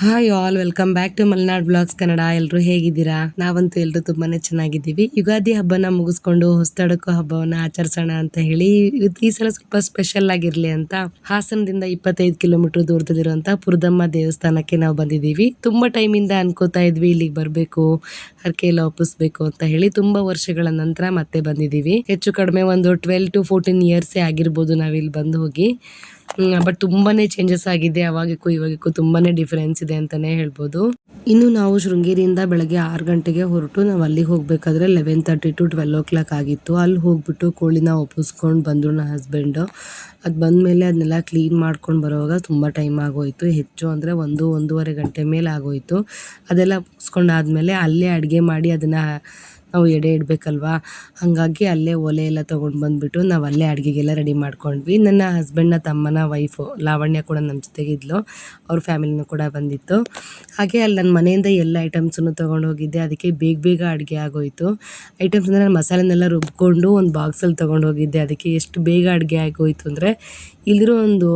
Hi all welcome back to Malnad blogs Kannada ಎಲ್ಲರೂ ಹೇಗಿದ್ದೀರಾ? ನಾವಂತೂ ಎಲ್ಲರೂ ತುಂಬಾನೇ ಚೆನ್ನಾಗಿದ್ದೀವಿ. ಯುಗಾದಿ ಹಬ್ಬನ ಮುಗಿಸ್ಕೊಂಡು ಹೊಸತಡಕು ಹಬ್ಬವನ್ನ ಆಚರಿಸೋಣ ಅಂತ ಹೇಳಿ ಈ ಸಲ ಸ್ವಲ್ಪ ಸ್ಪೆಷಲ್ ಆಗಿರ್ಲಿ ಅಂತ ಹಾಸನದಿಂದ ಇಪ್ಪತ್ತೈದು ಕಿಲೋಮೀಟರ್ ದೂರದಲ್ಲಿರುವಂತಹ ಪುರದಮ್ಮ ದೇವಸ್ಥಾನಕ್ಕೆ ನಾವು ಬಂದಿದ್ದೀವಿ. ತುಂಬಾ ಟೈಮಿಂದ ಅನ್ಕೋತಾ ಇದ್ವಿ, ಇಲ್ಲಿಗೆ ಬರಬೇಕು ಹರಕೆ ಎಲ್ಲ ಒಪ್ಪಿಸ್ಬೇಕು ಅಂತ ಹೇಳಿ ತುಂಬಾ ವರ್ಷಗಳ ನಂತರ ಮತ್ತೆ ಬಂದಿದ್ದೀವಿ. ಹೆಚ್ಚು ಕಡಿಮೆ ಒಂದು ಟ್ವೆಲ್ ಟು ಫೋರ್ಟೀನ್ ಇಯರ್ಸೇ ಆಗಿರ್ಬೋದು ನಾವಿಲ್ಲಿ ಬಂದು ಹೋಗಿ. ಬಟ್ ತುಂಬಾನೇ ಚೇಂಜಸ್ ಆಗಿದೆ. ಅವಾಗಿಕ್ಕೂ ಇವಾಗಿಕ್ಕೂ ತುಂಬಾನೇ ಡಿಫರೆನ್ಸ್ ಇದೆ ಅಂತಾನೆ ಹೇಳ್ಬೋದು. ಇನ್ನು ನಾವು ಶೃಂಗೇರಿಯಿಂದ ಬೆಳಗ್ಗೆ ಆರು ಗಂಟೆಗೆ ಹೊರಟು ನಾವು ಅಲ್ಲಿಗೆ ಹೋಗ್ಬೇಕಾದ್ರೆ eleven thirty to twelve o'clock ಆಗಿತ್ತು. ಅಲ್ಲಿ ಹೋಗ್ಬಿಟ್ಟು ಕೋಳಿನ ಒಪ್ಪಿಸ್ಕೊಂಡು ಬಂದರು ನನ್ನ ಹಸ್ಬೆಂಡು ಅದು ಬಂದ ಮೇಲೆ ಅದನ್ನೆಲ್ಲ ಕ್ಲೀನ್ ಮಾಡ್ಕೊಂಡು ಬರೋವಾಗ ತುಂಬ ಟೈಮ್ ಆಗೋಯ್ತು. ಹೆಚ್ಚು ಅಂದರೆ ಒಂದು, ಒಂದೂವರೆ ಗಂಟೆ ಮೇಲೆ ಆಗೋಯ್ತು. ಅದೆಲ್ಲ ಒಪ್ಪಿಸ್ಕೊಂಡಾದ್ಮೇಲೆ ಅಲ್ಲೇ ಅಡುಗೆ ಮಾಡಿ ಅದನ್ನು ನಾವು ಎಡೆ ಇಡಬೇಕಲ್ವಾ? ಹಾಗಾಗಿ ಅಲ್ಲೇ ಒಲೆ ಎಲ್ಲ ತೊಗೊಂಡು ಬಂದುಬಿಟ್ಟು ನಾವು ಅಲ್ಲೇ ಅಡುಗೆಗೆಲ್ಲ ರೆಡಿ ಮಾಡ್ಕೊಂಡ್ವಿ. ನನ್ನ ಹಸ್ಬೆಂಡ್ನ ತಮ್ಮನ ವೈಫು ಲಾವಣ್ಯ ಕೂಡ ನಮ್ಮ ಜೊತೆಗಿದ್ಲು ಅವ್ರ ಫ್ಯಾಮಿಲಿನೂ ಕೂಡ ಬಂದಿತ್ತು. ಹಾಗೆ ಅಲ್ಲಿ ನನ್ನ ಮನೆಯಿಂದ ಎಲ್ಲ ಐಟಮ್ಸನ್ನು ತೊಗೊಂಡು ಹೋಗಿದ್ದೆ. ಅದಕ್ಕೆ ಬೇಗ ಬೇಗ ಅಡುಗೆ ಆಗೋಯಿತು. ಐಟಮ್ಸ್ ಅಂದರೆ ನಾನು ಮಸಾಲೆನೆಲ್ಲ ರುಬ್ಕೊಂಡು ಒಂದು ಬಾಕ್ಸಲ್ಲಿ ತೊಗೊಂಡು ಹೋಗಿದ್ದೆ. ಅದಕ್ಕೆ ಎಷ್ಟು ಬೇಗ ಅಡುಗೆ ಆಗೋಯಿತು ಅಂದರೆ ಇಲ್ಲಿರೋ ಒಂದು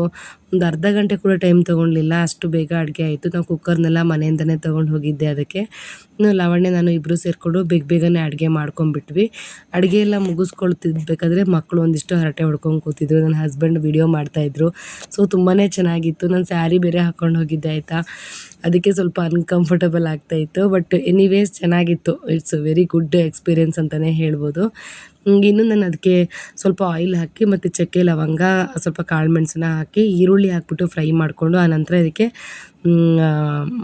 ಒಂದು ಅರ್ಧ ಗಂಟೆ ಕೂಡ ಟೈಮ್ ತೊಗೊಳ್ಲಿಲ್ಲ ಅಷ್ಟು ಬೇಗ ಅಡುಗೆ ಆಯಿತು. ನಾವು ಕುಕ್ಕರ್ನೆಲ್ಲ ಮನೆಯಿಂದನೇ ತೊಗೊಂಡು ಹೋಗಿದ್ದೆ ಅದಕ್ಕೆ. ಲಾವಣ್ಯ ನಾನು ಇಬ್ಬರು ಸೇರಿಕೊಂಡು ಬೇಗ ಬೇಗನೆ ಅಡುಗೆ ಮಾಡ್ಕೊಂಡ್ಬಿಟ್ವಿ. ಅಡುಗೆ ಎಲ್ಲ ಮುಗಿಸ್ಕೊಳ್ತಿದ್ಬೇಕಾದ್ರೆ ಮಕ್ಕಳು ಒಂದಿಷ್ಟು ಹರಟೆ ಹೊಡ್ಕೊಂಡು ಕೂತಿದ್ರು. ನನ್ನ ಹಸ್ಬೆಂಡ್ ವಿಡಿಯೋ ಮಾಡ್ತಾಯಿದ್ರು ಸೊ ತುಂಬಾ ಚೆನ್ನಾಗಿತ್ತು. ನಾನು ಸ್ಯಾರಿ ಬೇರೆ ಹಾಕ್ಕೊಂಡು ಹೋಗಿದ್ದೆ, ಆಯಿತಾ? ಅದಕ್ಕೆ ಸ್ವಲ್ಪ ಅನ್ಕಂಫರ್ಟಬಲ್ ಆಗ್ತಾಯಿತ್ತು ಬಟ್ ಎನಿವೇಸ್ ಚೆನ್ನಾಗಿತ್ತು. ಇಟ್ಸ್ ವೆರಿ ಗುಡ್ ಎಕ್ಸ್ಪೀರಿಯೆನ್ಸ್ ಅಂತಲೇ ಹೇಳ್ಬೋದು. ಇನ್ನೂ ನಾನು ಅದಕ್ಕೆ ಸ್ವಲ್ಪ ಆಯಿಲ್ ಹಾಕಿ ಮತ್ತು ಚಕ್ಕೆ, ಲವಂಗ, ಸ್ವಲ್ಪ ಕಾಳು ಮೆಣಸನ್ನ ಹಾಕಿ, ಈರುಳ್ಳಿ ಹಾಕ್ಬಿಟ್ಟು ಫ್ರೈ ಮಾಡಿಕೊಂಡು ಆನಂತರ ಇದಕ್ಕೆ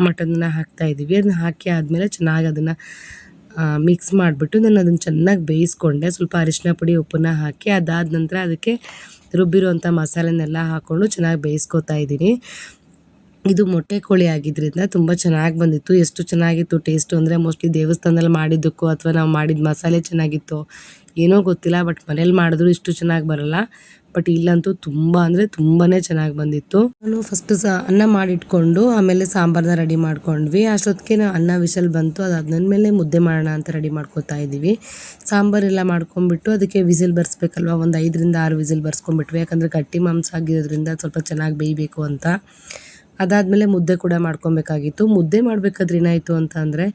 ಮಟನ್ನ ಇದ್ದೀವಿ. ಅದನ್ನ ಹಾಕಿ ಆದಮೇಲೆ ಚೆನ್ನಾಗಿ ಅದನ್ನು ಮಿಕ್ಸ್ ಮಾಡಿಬಿಟ್ಟು ನಾನು ಅದನ್ನು ಚೆನ್ನಾಗಿ ಬೇಯಿಸ್ಕೊಂಡೆ. ಸ್ವಲ್ಪ ಅರಿಶಿನ ಪುಡಿ, ಉಪ್ಪನ್ನ ಹಾಕಿ ಅದಾದ ನಂತರ ಅದಕ್ಕೆ ರುಬ್ಬಿರುವಂಥ ಮಸಾಲೆನೆಲ್ಲ ಹಾಕ್ಕೊಂಡು ಚೆನ್ನಾಗಿ ಬೇಯಿಸ್ಕೊತಾ ಇದ್ದೀನಿ. ಇದು ಮೊಟ್ಟೆ ಕೋಳಿ ಆಗಿದ್ದರಿಂದ ತುಂಬ ಚೆನ್ನಾಗಿ ಬಂದಿತ್ತು. ಎಷ್ಟು ಚೆನ್ನಾಗಿತ್ತು ಟೇಸ್ಟು ಅಂದರೆ ಮೋಸ್ಟ್ಲಿ ದೇವಸ್ಥಾನದಲ್ಲಿ ಮಾಡಿದ್ದಕ್ಕೋ ಅಥವಾ ನಾವು ಮಾಡಿದ ಮಸಾಲೆ ಚೆನ್ನಾಗಿತ್ತು ಏನೋ ಗೊತ್ತಿಲ್ಲ ಬಟ್ ಮನೇಲಿ ಮಾಡಿದ್ರು ಇಷ್ಟು ಚೆನ್ನಾಗಿ ಬರಲ್ಲ. ಬಟ್ ಇಲ್ಲಂತೂ ತುಂಬ ಅಂದರೆ ತುಂಬಾ ಚೆನ್ನಾಗಿ ಬಂದಿತ್ತು. ನಾನು ಫಸ್ಟ್ ಸಹ ಅನ್ನ ಮಾಡಿಟ್ಕೊಂಡು ಆಮೇಲೆ ಸಾಂಬಾರನ್ನ ರೆಡಿ ಮಾಡ್ಕೊಂಡ್ವಿ. ಅಷ್ಟೊತ್ತಿಗೆ ನಾವು ಅನ್ನ ವಿಷಲ್ ಬಂತು. ಮೇಲೆ ಮುದ್ದೆ ಮಾಡೋಣ ಅಂತ ರೆಡಿ ಮಾಡ್ಕೊತಾ ಇದ್ದೀವಿ. ಸಾಂಬಾರೆಲ್ಲ ಮಾಡ್ಕೊಂಡ್ಬಿಟ್ಟು ಅದಕ್ಕೆ ವಿಸಿಲ್ ಬರ್ಸ್ಬೇಕಲ್ವ? ಒಂದು ಐದರಿಂದ ಆರು ವಿಸಿಲ್ ಬರ್ಸ್ಕೊಂಡ್ಬಿಟ್ವಿ. ಯಾಕಂದರೆ ಗಟ್ಟಿ ಮಾಂಸ ಆಗಿರೋದ್ರಿಂದ ಸ್ವಲ್ಪ ಚೆನ್ನಾಗಿ ಬೇಯಬೇಕು ಅಂತ. ಅದಾದಮೇಲೆ ಮುದ್ದೆ ಕೂಡ ಮಾಡ್ಕೊಬೇಕಾಗಿತ್ತು. ಮುದ್ದೆ ಮಾಡಬೇಕಾದ್ರೆ ಏನಾಯಿತು ಅಂತ ಅಂದರೆ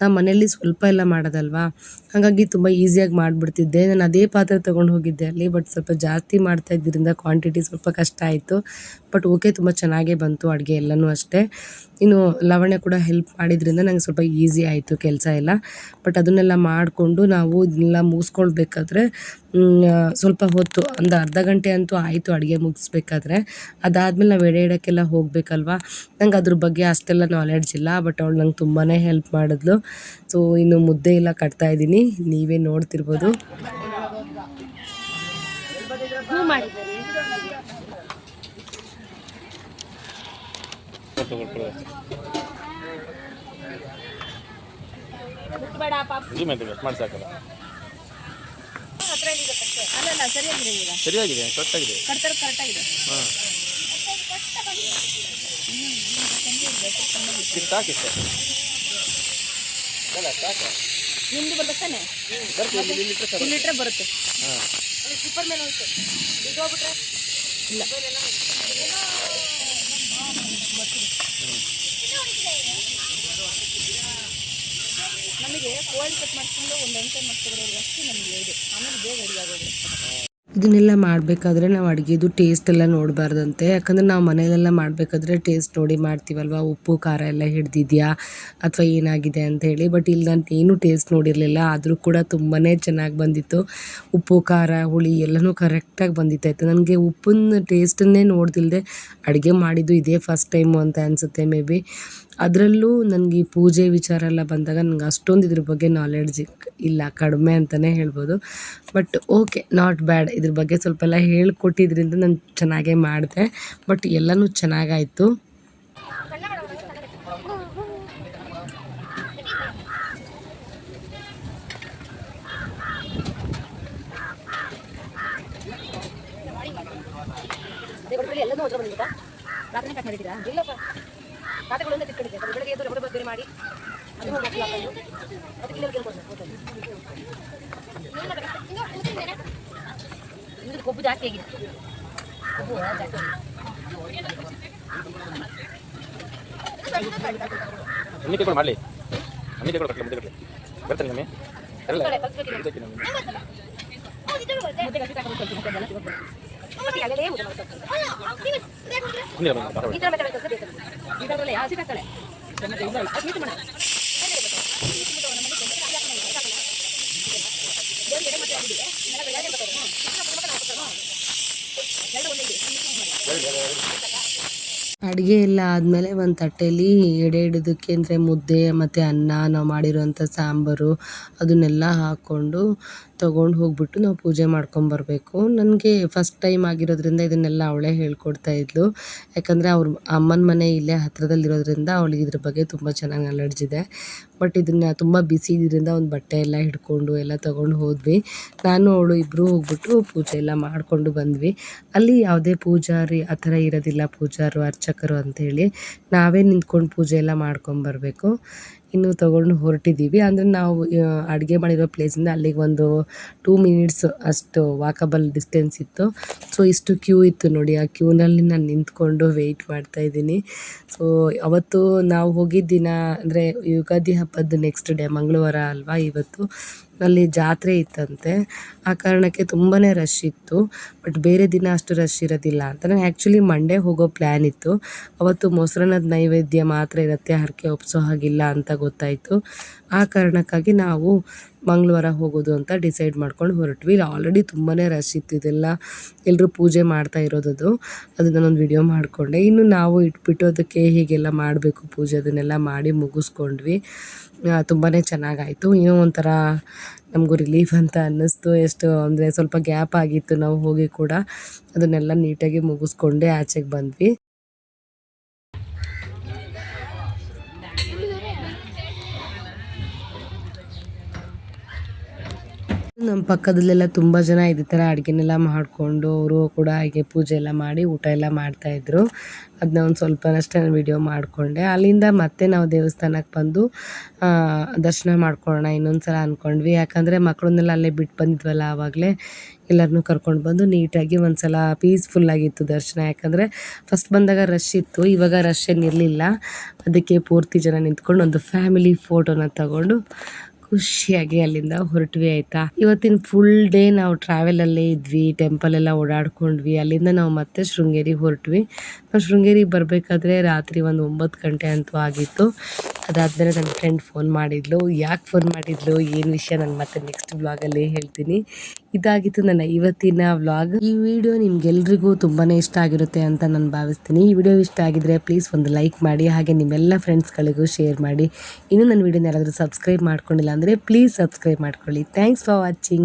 ನಮ್ಮ ಮನೆಯಲ್ಲಿ ಸ್ವಲ್ಪ ಎಲ್ಲ ಮಾಡೋದಲ್ವಾ? ಹಾಗಾಗಿ ತುಂಬ ಈಸಿಯಾಗಿ ಮಾಡಿಬಿಡ್ತಿದ್ದೆ. ನಾನು ಅದೇ ಪಾತ್ರೆ ತೊಗೊಂಡು ಹೋಗಿದ್ದೆ ಅಲ್ಲಿ ಬಟ್ ಸ್ವಲ್ಪ ಜಾಸ್ತಿ ಮಾಡ್ತಾ ಇದ್ದರಿಂದ ಕ್ವಾಂಟಿಟಿ ಸ್ವಲ್ಪ ಕಷ್ಟ ಆಯಿತು. ಬಟ್ ಓಕೆ ತುಂಬ ಚೆನ್ನಾಗೇ ಬಂತು ಅಡುಗೆ ಎಲ್ಲನೂ ಅಷ್ಟೇ. ಇನ್ನು ಲವಣ್ಯ ಕೂಡ ಹೆಲ್ಪ್ ಮಾಡಿದ್ರಿಂದ ನಂಗೆ ಸ್ವಲ್ಪ ಈಸಿ ಆಯಿತು ಕೆಲಸ ಎಲ್ಲ. ಬಟ್ ಅದನ್ನೆಲ್ಲ ಮಾಡಿಕೊಂಡು ನಾವು ಇದನ್ನೆಲ್ಲ ಮುಗಿಸ್ಕೊಳ್ಬೇಕಾದ್ರೆ ಸ್ವಲ್ಪ ಹೊತ್ತು, ಒಂದು ಅರ್ಧ ಗಂಟೆ ಅಂತೂ ಆಯಿತು ಅಡುಗೆ ಮುಗಿಸ್ಬೇಕಾದ್ರೆ. ಅದಾದಮೇಲೆ ನಾವು ಎಡೆ ಇಡೋಕ್ಕೆಲ್ಲ ಹೋಗಬೇಕಲ್ವಾ? ನಂಗೆ ಅದ್ರ ಬಗ್ಗೆ ಅಷ್ಟೆಲ್ಲ ನಾಲೆಡ್ಜ್ ಇಲ್ಲ ಬಟ್ ಅವಳು ನಂಗೆ ತುಂಬಾ ಹೆಲ್ಪ್ ಮಾಡಿದ್ಲು. ಸೊ ಇನ್ನು ಮುದ್ದೆ ಎಲ್ಲ ಕಟ್ತಾ ಇದ್ದೀನಿ. ನೀವೇ ನೋಡ್ತಿರ್ಬೋದು. ಸರಿಯಾಗಿದೆ ಕರೆಕ್ಟಾಗಿದೆ ಹಾಂ ಇಷ್ಟು ಹಾಕಿ ಸರ್ ಅಲ್ಲ ಸಾಕು ನಿಮ್ದು ಬರ್ಬೇಕಾನೆ ಸರ್ ಬರುತ್ತೆ. ಸೂಪರ್ ಮೇಲೆ ಹೋಯ್ತು ಇದು ಹೋಗ್ಬಿಟ್ರೆ? ಇಲ್ಲ. ನಮಗೆ ಕೋಲ್ಡ್ ಕಟ್ ಮಾಡ್ಕೊಂಡು ಒಂದು ಅಂಕ ಮಾಡ್ಕೊಡೋರು ಅಷ್ಟು ನಮಗೆ ಇದು. ಆಮೇಲೆ ಬೇಗ ರೆಡಿ ಆಗೋಗುತ್ತೆ ಇದನ್ನೆಲ್ಲ ಮಾಡಬೇಕಾದ್ರೆ ನಾವು ಅಡುಗೆದು ಟೇಸ್ಟ್ ಎಲ್ಲ ನೋಡಬಾರ್ದಂತೆ. ಯಾಕಂದರೆ ನಾವು ಮನೆಯಲ್ಲೆಲ್ಲ ಮಾಡಬೇಕಾದ್ರೆ ಟೇಸ್ಟ್ ನೋಡಿ ಮಾಡ್ತೀವಲ್ವ? ಉಪ್ಪು, ಖಾರ ಎಲ್ಲ ಹಿಡ್ದಿದ್ಯಾ? ಅಥವಾ ಏನಾಗಿದೆ ಅಂತ ಹೇಳಿ. ಬಟ್ ಇಲ್ಲಿ ನಾನು ಏನೂ ಟೇಸ್ಟ್ ನೋಡಿರಲಿಲ್ಲ. ಆದರೂ ಕೂಡ ತುಂಬಾ ಚೆನ್ನಾಗಿ ಬಂದಿತ್ತು. ಉಪ್ಪು, ಖಾರ, ಹುಳಿ ಎಲ್ಲನೂ ಕರೆಕ್ಟಾಗಿ ಬಂದಿತ್ತಾಯಿತು ನನಗೆ ಉಪ್ಪಿನ ಟೇಸ್ಟನ್ನೇ ನೋಡ್ದಿಲ್ಲದೆ ಅಡುಗೆ ಮಾಡಿದ್ದು ಇದೇ ಫಸ್ಟ್ ಟೈಮು ಅಂತ ಅನಿಸುತ್ತೆ ಮೇ ಬಿ ಅದರಲ್ಲೂ ನನಗೆ ಈ ಪೂಜೆ ವಿಚಾರ ಎಲ್ಲ ಬಂದಾಗ ನನಗೆ ಅಷ್ಟೊಂದು ಇದ್ರ ಬಗ್ಗೆ ನಾಲೆಡ್ಜ್ ಇಲ್ಲ, ಕಡಿಮೆ ಅಂತಲೇ ಹೇಳ್ಬೋದು. ಬಟ್ ಓಕೆ ನಾಟ್ ಬ್ಯಾಡ್ ಇದ್ರ ಬಗ್ಗೆ ಸ್ವಲ್ಪ ಎಲ್ಲ ಹೇಳ್ಕೊಟ್ಟಿದ್ರಿಂದ ನಾನು ಚೆನ್ನಾಗೇ ಮಾಡಿದೆ. ಬಟ್ ಎಲ್ಲನೂ ಚೆನ್ನಾಗಾಯಿತು. ಎಲ್ಲನೂ ಹೋದ್ರೆ ಬಂದ್ಬಿಟ್ಟ? ರಾತ್ರಿ ಕಟ್ ಮಾಡಿದ್ದೀರಾ? ಇಲ್ಲಪ್ಪ ಖಾತೆಗಳಿಂದ ತಿಳ್ಕೊಂಡಿದ್ದೆ ಅದು ಬೆಳಗ್ಗೆ ಎದ್ದು ರಬ್ಬರ್ ಬೇರೆ ಮಾಡಿ ಅದು ಹೋಗಿ ಹಾಕಿ ಹಾಕೋದು ಅದಕ್ಕೆ ಇಲ್ಲಿ ಕೇಳ್ಕೊಂಡು ಹೋಗ್ತಾರೆ ನಿಮ್ದು ಕೊಬ್ಬು ಜಾಸ್ತಿ ಆಗಿದೆ. ಕೊಬ್ಬು ಜಾಸ್ತಿ ಮಾಡಲಿ. ಅಮ್ಮಿ ತೆಗೆದು ಕಟ್ಟಲಿ ಮುದ್ದೆ ಕಟ್ಟಲಿ ಬರ್ತಾನೆ ನಮ್ಮೆ ಎಲ್ಲ ಇದಕ್ಕೆ ನಮ್ಮೆ ಅಡುಗೆ ಎಲ್ಲ ಆದಮೇಲೆ ಒಂದು ತಟ್ಟೆಯಲ್ಲಿ ಎಡೆ ಹಿಡಿದಕ್ಕೆ ಅಂದರೆ ಮುದ್ದೆ ಮತ್ತು ಅನ್ನ ನಾವು ಮಾಡಿರೋಂಥ ಸಾಂಬಾರು, ಅದನ್ನೆಲ್ಲ ಹಾಕ್ಕೊಂಡು ತೊಗೊಂಡು ಹೋಗ್ಬಿಟ್ಟು ನಾವು ಪೂಜೆ ಮಾಡ್ಕೊಂಬರ್ಬೇಕು ನನಗೆ ಫಸ್ಟ್ ಟೈಮ್ ಆಗಿರೋದ್ರಿಂದ ಇದನ್ನೆಲ್ಲ ಅವಳೇ ಹೇಳ್ಕೊಡ್ತಾ ಇದ್ಲು. ಯಾಕಂದರೆ ಅವ್ರ ಅಮ್ಮನ ಮನೆ ಇಲ್ಲೇ ಹತ್ತಿರದಲ್ಲಿರೋದ್ರಿಂದ ಅವಳಿಗೆ ಇದ್ರ ಬಗ್ಗೆ ತುಂಬ ಚೆನ್ನಾಗಿ ನಾಲೆಡ್ಜ್ ಇದೆ. ಬಟ್ ಇದನ್ನು ತುಂಬ ಬಿಸಿ ಇದರಿಂದ ಒಂದು ಬಟ್ಟೆ ಎಲ್ಲ ಹಿಡ್ಕೊಂಡು ಎಲ್ಲ ತೊಗೊಂಡು ಹೋದ್ವಿ. ನಾನು, ಅವಳು ಇಬ್ಬರು ಹೋಗ್ಬಿಟ್ಟು ಪೂಜೆ ಎಲ್ಲ ಮಾಡಿಕೊಂಡು ಬಂದ್ವಿ. ಅಲ್ಲಿ ಯಾವುದೇ ಪೂಜಾರಿ ಆ ಥರ ಇರೋದಿಲ್ಲ ಪೂಜಾರು, ಅರ್ಚಕರು ಅಂಥೇಳಿ ನಾವೇ ನಿಂತ್ಕೊಂಡು ಪೂಜೆ ಎಲ್ಲ ಮಾಡ್ಕೊಂಬರ್ಬೇಕು ಇನ್ನು ತೊಗೊಂಡು ಹೊರಟಿದ್ದೀವಿ. ಅಂದರೆ ನಾವು ಅಡುಗೆ ಮಾಡಿರೋ ಪ್ಲೇಸಿಂದ ಅಲ್ಲಿಗೆ ಒಂದು ಟೂ ಮಿನಿಟ್ಸ್ ಅಷ್ಟು ವಾಕಬಲ್ ಡಿಸ್ಟೆನ್ಸ್ ಇತ್ತು. ಸೊ ಇಷ್ಟು ಕ್ಯೂ ಇತ್ತು ನೋಡಿ. ಆ ಕ್ಯೂನಲ್ಲಿ ನಾನು ನಿಂತ್ಕೊಂಡು ವೆಯ್ಟ್ ಮಾಡ್ತಾ ಇದ್ದೀನಿ. ಸೊ ಅವತ್ತು ನಾವು ಹೋಗಿದ್ದ ದಿನ, ಅಂದರೆ ಯುಗಾದಿ ಹಬ್ಬದ ನೆಕ್ಸ್ಟ್ ಡೇ ಮಂಗಳವಾರ ಅಲ್ವಾ ಇವತ್ತು. ಅಲ್ಲಿ ಜಾತ್ರೆ ಇತ್ತಂತೆ. ಆ ಕಾರಣಕ್ಕೆ ತುಂಬಾ ರಶ್ ಇತ್ತು. ಬಟ್ ಬೇರೆ ದಿನ ಅಷ್ಟು ರಶ್ ಇರೋದಿಲ್ಲ ಅಂತ ನಾನು ಆ್ಯಕ್ಚುಲಿ ಮಂಡೇ ಹೋಗೋ ಪ್ಲ್ಯಾನ್ ಇತ್ತು. ಅವತ್ತು ಮೊಸರನ್ನದ ನೈವೇದ್ಯ ಮಾತ್ರ ಇರುತ್ತೆ. ಹರಕೆ ಒಪ್ಸೋ ಹಾಗಿಲ್ಲ ಅಂತ ಗೊತ್ತಾಯಿತು. ಆ ಕಾರಣಕ್ಕಾಗಿ ನಾವು ಮಂಗಳವಾರ ಹೋಗೋದು ಅಂತ ಡಿಸೈಡ್ ಮಾಡ್ಕೊಂಡು ಹೊರಟ್ವಿ. ಇಲ್ಲಿ ಆಲ್ರೆಡಿ ತುಂಬಾ ರಶ್ ಇತ್ತು ಇದೆಲ್ಲ. ಎಲ್ಲರೂ ಪೂಜೆ ಮಾಡ್ತಾ ಇರೋದದು ಅದನ್ನ ನಾನೊಂದು ವಿಡಿಯೋ ಮಾಡಿಕೊಂಡೆ. ಇನ್ನು ನಾವು ಇಟ್ಬಿಟ್ಟು ಅದಕ್ಕೆ ಹೀಗೆಲ್ಲ ಮಾಡಬೇಕು ಪೂಜೆ ಅದನ್ನೆಲ್ಲ ಮಾಡಿ ಮುಗಿಸ್ಕೊಂಡ್ವಿ. ತುಂಬಾ ಚೆನ್ನಾಗಾಯಿತು. ಇನ್ನೂ ಒಂಥರ ನಮಗೂ ರಿಲೀಫ್ ಅಂತ ಅನ್ನಿಸ್ತು. ಎಷ್ಟು ಅಂದರೆ ಸ್ವಲ್ಪ ಗ್ಯಾಪ್ ಆಗಿತ್ತು ನಾವು ಹೋಗಿ ಕೂಡ. ಅದನ್ನೆಲ್ಲ ನೀಟಾಗಿ ಮುಗಿಸ್ಕೊಂಡೆ ಆಚೆಗೆ ಬಂದ್ವಿ. ನಮ್ಮ ಪಕ್ಕದಲ್ಲೆಲ್ಲ ತುಂಬ ಜನ ಇದೇ ಥರ ಅಡುಗೆನೆಲ್ಲ ಮಾಡಿಕೊಂಡು ಅವರು ಕೂಡ ಹೀಗೆ ಪೂಜೆ ಎಲ್ಲ ಮಾಡಿ ಊಟ ಎಲ್ಲ ಮಾಡ್ತಾಯಿದ್ರು ಅದನ್ನ ಒಂದು ಸ್ವಲ್ಪನಷ್ಟೇ ವಿಡಿಯೋ ಮಾಡಿಕೊಂಡೆ. ಅಲ್ಲಿಂದ ಮತ್ತೆ ನಾವು ದೇವಸ್ಥಾನಕ್ಕೆ ಬಂದು ದರ್ಶನ ಮಾಡ್ಕೊಳ್ಳೋಣ ಇನ್ನೊಂದು ಸಲ ಅಂದ್ಕೊಂಡ್ವಿ ಯಾಕಂದರೆ ಮಕ್ಕಳನ್ನೆಲ್ಲ ಅಲ್ಲೇ ಬಿಟ್ಟು ಬಂದಿದ್ವಲ್ಲ ಆವಾಗಲೇ ಎಲ್ಲರನ್ನೂ ಕರ್ಕೊಂಡು ಬಂದು ನೀಟಾಗಿ ಒಂದು ಸಲ ಪೀಸ್ಫುಲ್ಲಾಗಿತ್ತು ದರ್ಶನ. ಯಾಕಂದರೆ ಫಸ್ಟ್ ಬಂದಾಗ ರಶ್ ಇತ್ತು. ಇವಾಗ ರಶ್ ಏನಿರಲಿಲ್ಲ ಅದಕ್ಕೆ ಪೂರ್ತಿ ಜನ ನಿಂತ್ಕೊಂಡು ಒಂದು ಫ್ಯಾಮಿಲಿ ಫೋಟೋನ ತಗೊಂಡು ಖುಷಿಯಾಗಿ ಅಲ್ಲಿಂದ ಹೊರಟ್ವಿ ಆಯ್ತಾ? ಇವತ್ತಿನ ಫುಲ್ ಡೇ ನಾವು ಟ್ರಾವೆಲ್ ಅಲ್ಲೇ ಇದ್ವಿ ಟೆಂಪಲ್ ಎಲ್ಲ ಓಡಾಡ್ಕೊಂಡ್ವಿ. ಅಲ್ಲಿಂದ ನಾವು ಮತ್ತೆ ಶೃಂಗೇರಿಗೆ ಹೊರಟ್ವಿ. ನಾವು ಶೃಂಗೇರಿಗೆ ಬರಬೇಕಾದ್ರೆ ರಾತ್ರಿ ಒಂದು ಒಂಬತ್ತು ಗಂಟೆ ಅಂತೂ ಆಗಿತ್ತು. ಅದಾದಮೇಲೆ ನನ್ನ ಫ್ರೆಂಡ್ ಫೋನ್ ಮಾಡಿದ್ಲು. ಯಾಕೆ ಫೋನ್ ಮಾಡಿದ್ಲು? ಏನು ವಿಷಯ? ನಾನು ಮತ್ತೆ ನೆಕ್ಸ್ಟ್ ವ್ಲಾಗಲ್ಲಿ ಹೇಳ್ತೀನಿ. ಇದಾಗಿತ್ತು ನನ್ನ ಇವತ್ತಿನ ವ್ಲಾಗ್ ಈ ವಿಡಿಯೋ ನಿಮ್ಗೆಲ್ರಿಗೂ ತುಂಬಾ ಇಷ್ಟ ಆಗಿರುತ್ತೆ ಅಂತ ನಾನು ಭಾವಿಸ್ತೀನಿ. ಈ ವಿಡಿಯೋ ಇಷ್ಟ ಆಗಿದ್ರೆ ಪ್ಲೀಸ್ ಒಂದು ಲೈಕ್ ಮಾಡಿ, ಹಾಗೆ ನಿಮ್ಮೆಲ್ಲ ಫ್ರೆಂಡ್ಸ್ಗಳಿಗೂ ಶೇರ್ ಮಾಡಿ. ಇನ್ನೂ ನನ್ನ ವಿಡಿಯೋನ ಯಾರಾದರೂ ಸಬ್ಸ್ಕ್ರೈಬ್ ಮಾಡ್ಕೊಂಡಿಲ್ಲ ಅಂದರೆ ಪ್ಲೀಸ್ ಸಬ್ಸ್ಕ್ರೈಬ್ ಮಾಡ್ಕೊಳ್ಳಿ. Thanks for watching